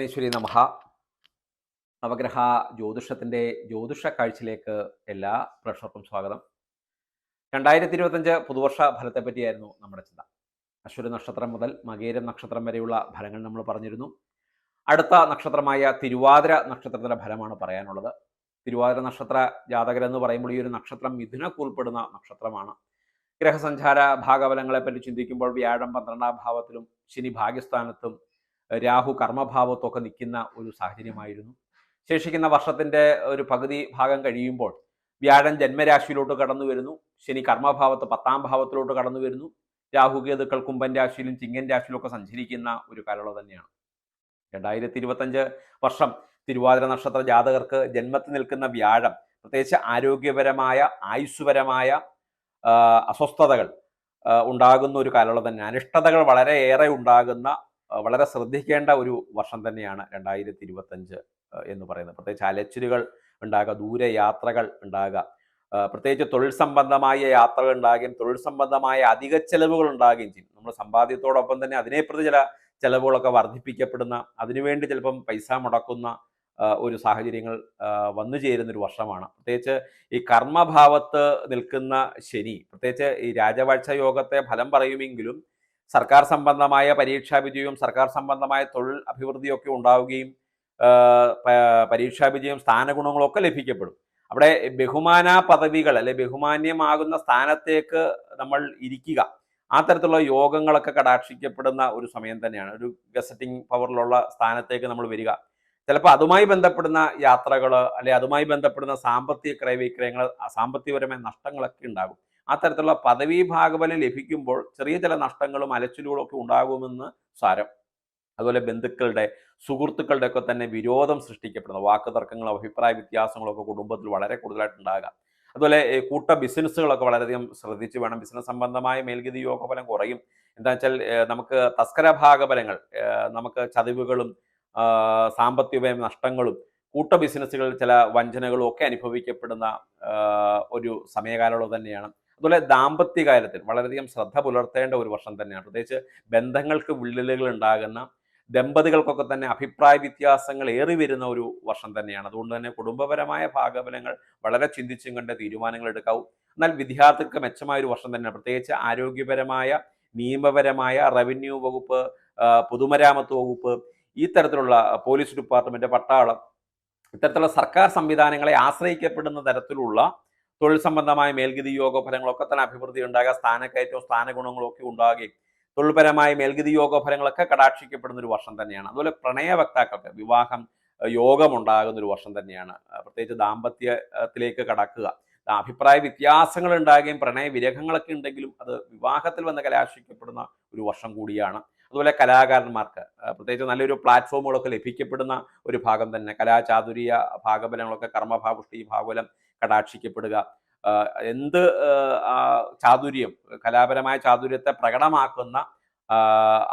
പരമേശ്വരി നമഹ. നവഗ്രഹ ജ്യോതിഷത്തിന്റെ ജ്യോതിഷ കാഴ്ചയിലേക്ക് എല്ലാ പ്രേക്ഷകർക്കും സ്വാഗതം. രണ്ടായിരത്തി ഇരുപത്തഞ്ച് പുതുവർഷ ഫലത്തെ പറ്റിയായിരുന്നു നമ്മുടെ ചിന്ത. അശ്വര നക്ഷത്രം മുതൽ മകേരം നക്ഷത്രം വരെയുള്ള ഫലങ്ങൾ നമ്മൾ പറഞ്ഞിരുന്നു. അടുത്ത നക്ഷത്രമായ തിരുവാതിര നക്ഷത്രത്തിന്റെ ഫലമാണ് പറയാനുള്ളത്. തിരുവാതിര നക്ഷത്ര ജാതകരെന്ന് പറയുമ്പോൾ ഈ ഒരു നക്ഷത്രം മിഥുനക്ക് ഉൾപ്പെടുന്ന നക്ഷത്രമാണ്. ഗ്രഹസഞ്ചാര ഭാഗഫലങ്ങളെപ്പറ്റി ചിന്തിക്കുമ്പോൾ വ്യാഴം പന്ത്രണ്ടാം ഭാവത്തിലും ശനി ഭാഗ്യസ്ഥാനത്തും രാഹു കർമ്മഭാവത്തൊക്കെ നിൽക്കുന്ന ഒരു സാഹചര്യമായിരുന്നു. ശേഷിക്കുന്ന വർഷത്തിന്റെ ഒരു പകുതി ഭാഗം കഴിയുമ്പോൾ വ്യാഴൻ ജന്മരാശിയിലോട്ട് കടന്നു വരുന്നു. ശനി കർമ്മഭാവത്ത് പത്താം ഭാവത്തിലോട്ട് കടന്നു വരുന്നു. രാഹു കേതുക്കൾ കുംഭൻ രാശിയിലും ചിങ്ങൻ രാശിയിലും ഒക്കെ സഞ്ചരിക്കുന്ന ഒരു കാലയളവ് തന്നെയാണ്. രണ്ടായിരത്തി ഇരുപത്തഞ്ച് വർഷം തിരുവാതിര നക്ഷത്ര ജാതകർക്ക് ജന്മത്തിൽ നിൽക്കുന്ന വ്യാഴം പ്രത്യേകിച്ച് ആരോഗ്യപരമായ ആയുസ്സുപരമായ അസ്വസ്ഥതകൾ ഉണ്ടാകുന്ന ഒരു കാലയളവ് തന്നെ. അനിഷ്ടതകൾ വളരെയേറെ ഉണ്ടാകുന്ന വളരെ ശ്രദ്ധിക്കേണ്ട ഒരു വർഷം തന്നെയാണ് രണ്ടായിരത്തി ഇരുപത്തഞ്ച് എന്ന് പറയുന്നത്. പ്രത്യേകിച്ച് അലച്ചിലുകൾ ഉണ്ടാകുക ദൂരെ യാത്രകൾ ഉണ്ടാകുക പ്രത്യേകിച്ച് തൊഴിൽ സംബന്ധമായ യാത്രകൾ ഉണ്ടാകുകയും തൊഴിൽ സംബന്ധമായ അധിക ചെലവുകൾ ഉണ്ടാകുകയും ചെയ്യും. നമ്മൾ സമ്പാദ്യത്തോടൊപ്പം തന്നെ അതിനെപ്രതി ചില ചിലവുകളൊക്കെ വർദ്ധിപ്പിക്കപ്പെടുന്ന അതിനുവേണ്ടി ചിലപ്പം പൈസ മുടക്കുന്ന ഒരു സാഹചര്യങ്ങൾ വന്നു ചേരുന്ന ഒരു വർഷമാണ്. പ്രത്യേകിച്ച് ഈ കർമ്മഭാവത്ത് നിൽക്കുന്ന ശനി പ്രത്യേകിച്ച് ഈ രാജവാഴ്ച യോഗത്തെ ഫലം പറയുമെങ്കിലും സർക്കാർ സംബന്ധമായ പരീക്ഷാ വിജയവും സർക്കാർ സംബന്ധമായ തൊഴിൽ അഭിവൃദ്ധിയൊക്കെ ഉണ്ടാവുകയും പരീക്ഷാ വിജയം സ്ഥാനഗുണങ്ങളൊക്കെ ലഭിക്കപ്പെടും. അവിടെ ബഹുമാന പദവികൾ അല്ലെ ബഹുമാന്യമാകുന്ന സ്ഥാനത്തേക്ക് നമ്മൾ ഇരിക്കുക. ആ തരത്തിലുള്ള യോഗങ്ങളൊക്കെ കടാക്ഷിക്കപ്പെടുന്ന ഒരു സമയം തന്നെയാണ്. ഒരു ഗസറ്റിംഗ് പവറിലുള്ള സ്ഥാനത്തേക്ക് നമ്മൾ വരിക. ചിലപ്പോൾ അതുമായി ബന്ധപ്പെടുന്ന യാത്രകൾ അല്ലെ അതുമായി ബന്ധപ്പെടുന്ന സാമ്പത്തിക ക്രയവിക്രയങ്ങൾ സാമ്പത്തികപരമായ നഷ്ടങ്ങളൊക്കെ ഉണ്ടാകും. ആ തരത്തിലുള്ള പദവി ഭാഗബലം ലഭിക്കുമ്പോൾ ചെറിയ ചില നഷ്ടങ്ങളും അലച്ചിലുകളും ഒക്കെ ഉണ്ടാകുമെന്ന് സാരം. അതുപോലെ ബന്ധുക്കളുടെ സുഹൃത്തുക്കളുടെ ഒക്കെ തന്നെ വിരോധം സൃഷ്ടിക്കപ്പെടുന്നു. വാക്ക് തർക്കങ്ങളും അഭിപ്രായ വ്യത്യാസങ്ങളും ഒക്കെ കുടുംബത്തിൽ വളരെ കൂടുതലായിട്ട് ഉണ്ടാകാം. അതുപോലെ കൂട്ട ബിസിനസ്സുകളൊക്കെ വളരെയധികം ശ്രദ്ധിച്ച് വേണം. ബിസിനസ് സംബന്ധമായ മേൽഗതി യോഗഫലം കുറയും. എന്താ വെച്ചാൽ നമുക്ക് തസ്കര ഭാഗഫലങ്ങൾ നമുക്ക് ചതിവുകളും സാമ്പത്തികമായ നഷ്ടങ്ങളും കൂട്ട ബിസിനസ്സുകളിൽ ചില വഞ്ചനകളും ഒക്കെ അനുഭവിക്കപ്പെടുന്ന ഒരു സമയകാലയളവ് തന്നെയാണ്. അതുപോലെ ദാമ്പത്യ കാര്യത്തിൽ വളരെയധികം ശ്രദ്ധ പുലർത്തേണ്ട ഒരു വർഷം തന്നെയാണ്. പ്രത്യേകിച്ച് ബന്ധങ്ങൾക്ക് വിള്ളലുകൾ ഉണ്ടാകുന്ന ദമ്പതികൾക്കൊക്കെ തന്നെ അഭിപ്രായ വ്യത്യാസങ്ങൾ ഏറി വരുന്ന ഒരു വർഷം തന്നെയാണ്. അതുകൊണ്ട് തന്നെ കുടുംബപരമായ ഭാഗഫലങ്ങൾ വളരെ ചിന്തിച്ചും കണ്ട് തീരുമാനങ്ങൾ എടുക്കാവും. എന്നാൽ വിദ്യാർത്ഥികൾക്ക് മെച്ചമായ ഒരു വർഷം തന്നെയാണ്. പ്രത്യേകിച്ച് ആരോഗ്യപരമായ നിയമപരമായ റവന്യൂ വകുപ്പ് പൊതുമരാമത്ത് വകുപ്പ് ഈ തരത്തിലുള്ള പോലീസ് ഡിപ്പാർട്ട്മെന്റ് പട്ടാളം ഇത്തരത്തിലുള്ള സർക്കാർ സംവിധാനങ്ങളെ ആശ്രയിക്കപ്പെടുന്ന തരത്തിലുള്ള തൊഴിൽ സംബന്ധമായ മേൽഗതി യോഗ ഫലങ്ങളൊക്കെ തന്നെ അഭിവൃദ്ധി ഉണ്ടാകുക സ്ഥാനക്കയറ്റവും സ്ഥാനഗുണങ്ങളും ഒക്കെ ഉണ്ടാകുകയും തൊഴിൽപരമായ മേൽഗതി യോഗ ഫലങ്ങളൊക്കെ കടാക്ഷിക്കപ്പെടുന്ന ഒരു വർഷം തന്നെയാണ്. അതുപോലെ പ്രണയ വക്താക്കൾക്ക് വിവാഹം യോഗം യോഗമുണ്ടാകുന്ന ഒരു വർഷം തന്നെയാണ്. പ്രത്യേകിച്ച് ദാമ്പത്യത്തിലേക്ക് കടക്കുക. അഭിപ്രായ വ്യത്യാസങ്ങൾ ഉണ്ടാകുകയും പ്രണയ വിരഹങ്ങളൊക്കെ ഉണ്ടെങ്കിലും അത് വിവാഹത്തിൽ വന്ന് കലാശിക്കപ്പെടുന്ന ഒരു വർഷം കൂടിയാണ്. അതുപോലെ കലാകാരന്മാർക്ക് പ്രത്യേകിച്ച് നല്ലൊരു പ്ലാറ്റ്ഫോമുകളൊക്കെ ലഭിക്കപ്പെടുന്ന ഒരു ഭാഗം തന്നെ. കലാചാതുര്യ ഭാഗബലങ്ങളൊക്കെ കർമ്മഭാപുഷ്ടി ഭാഗബലം കടാക്ഷിക്കപ്പെടുക. എന്ത് ചാതുര്യം കലാപരമായ ചാതുര്യത്തെ പ്രകടമാക്കുന്ന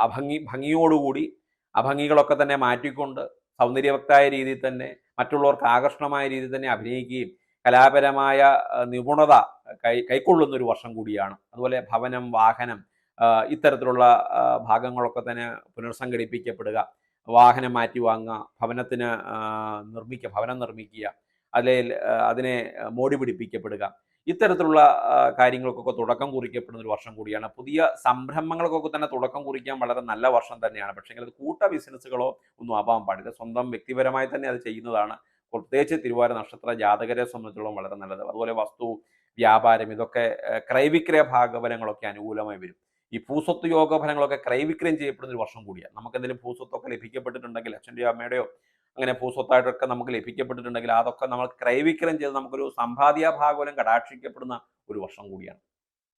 അഭംഗി ഭംഗിയോടുകൂടി അഭംഗികളൊക്കെ തന്നെ മാറ്റിക്കൊണ്ട് സൗന്ദര്യവക്തായ രീതിയിൽ തന്നെ മറ്റുള്ളവർക്ക് ആകർഷണമായ രീതിയിൽ തന്നെ അഭിനയിക്കുകയും കലാപരമായ നിപുണത കൈ കൈക്കൊള്ളുന്ന ഒരു വർഷം കൂടിയാണ്. അതുപോലെ ഭവനം വാഹനം ഇത്തരത്തിലുള്ള ഭാഗങ്ങളൊക്കെ തന്നെ പുനർസംഘടിപ്പിക്കപ്പെടുക. വാഹനം മാറ്റി വാങ്ങുക ഭവനത്തിന് നിർമ്മിക്കുക ഭവനം നിർമ്മിക്കുക അല്ലെങ്കിൽ അതിനെ മോടി പിടിപ്പിക്കപ്പെടുക. ഇത്തരത്തിലുള്ള കാര്യങ്ങൾക്കൊക്കെ തുടക്കം കുറിക്കപ്പെടുന്ന ഒരു വർഷം കൂടിയാണ്. പുതിയ സംരംഭങ്ങൾക്കൊക്കെ തന്നെ തുടക്കം കുറിക്കാൻ വളരെ നല്ല വർഷം തന്നെയാണ്. പക്ഷേ അത് കൂട്ട ബിസിനസ്സുകളോ ഒന്നും ആവാൻ പാടില്ല. സ്വന്തം വ്യക്തിപരമായി തന്നെ അത് ചെയ്യുന്നതാണ്. പ്രത്യേകിച്ച് തിരുവാര നക്ഷത്ര ജാതകരെ സംബന്ധിച്ചിടത്തോളം വളരെ നല്ലത്. അതുപോലെ വസ്തു വ്യാപാരം ഇതൊക്കെ ക്രയവിക്രയ ഭാഗഫലങ്ങളൊക്കെ അനുകൂലമായി വരും. ഈ ഭൂസ്വത്ത് യോഗ ഫലങ്ങളൊക്കെ ക്രയവിക്രയം ചെയ്യപ്പെടുന്ന ഒരു വർഷം കൂടിയാണ്. നമുക്ക് എന്തെങ്കിലും ഭൂസ്വത്തൊക്കെ ലഭിക്കപ്പെട്ടിട്ടുണ്ടെങ്കിൽ അച്ഛന്റെയോ അമ്മയുടെയോ അങ്ങനെ ഭൂസ്വത്തായിട്ടൊക്കെ നമുക്ക് ലഭിക്കപ്പെട്ടിട്ടുണ്ടെങ്കിൽ അതൊക്കെ നമ്മൾ ക്രൈവിക്രം ചെയ്ത് നമുക്കൊരു സമ്പാദ്യ ഭാഗവലം കടാക്ഷിക്കപ്പെടുന്ന ഒരു വർഷം കൂടിയാണ്.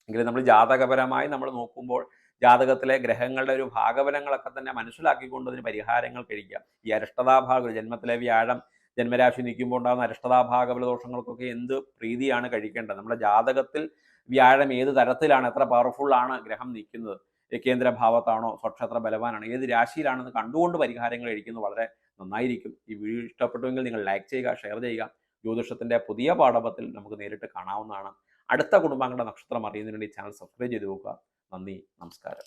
എങ്കിലും നമ്മൾ ജാതകപരമായി നമ്മൾ നോക്കുമ്പോൾ ജാതകത്തിലെ ഗ്രഹങ്ങളുടെ ഒരു ഭാഗബലങ്ങളൊക്കെ തന്നെ മനസ്സിലാക്കിക്കൊണ്ട് അതിന് പരിഹാരങ്ങൾ കഴിക്കുക ഈ അരിഷ്ടതാഭാഗം ജന്മത്തിലെ വ്യാഴം ജന്മരാശി നിൽക്കുമ്പോൾ ഉണ്ടാകുന്ന അരിഷ്ടതാഭാഗബല ദോഷങ്ങൾക്കൊക്കെ എന്ത് പ്രീതിയാണ് കഴിക്കേണ്ടത്? നമ്മുടെ ജാതകത്തിൽ വ്യാഴം ഏത് തരത്തിലാണ്? എത്ര പവർഫുൾ ആണ് ഗ്രഹം നിൽക്കുന്നത്? കേന്ദ്രഭാവത്താണോ സ്വക്ഷേത്ര ബലവാനാണോ ഏത് രാശിയിലാണെന്ന് കണ്ടുകൊണ്ട് പരിഹാരങ്ങൾ കഴിക്കുന്നത് വളരെ നന്നായിരിക്കും. ഈ വീഡിയോ ഇഷ്ടപ്പെട്ടുവെങ്കിൽ നിങ്ങൾ ലൈക്ക് ചെയ്യുക ഷെയർ ചെയ്യുക. ജ്യോതിഷത്തിന്റെ പുതിയ പാഠപത്തിൽ നമുക്ക് നേരിട്ട് കാണാവുന്നതാണ്. അടുത്ത കുടുംബാംഗങ്ങളുടെ നക്ഷത്രം അറിയുന്നതിന് വേണ്ടി ചാനൽ സബ്സ്ക്രൈബ് ചെയ്ത് നോക്കുക നന്ദി നമസ്കാരം.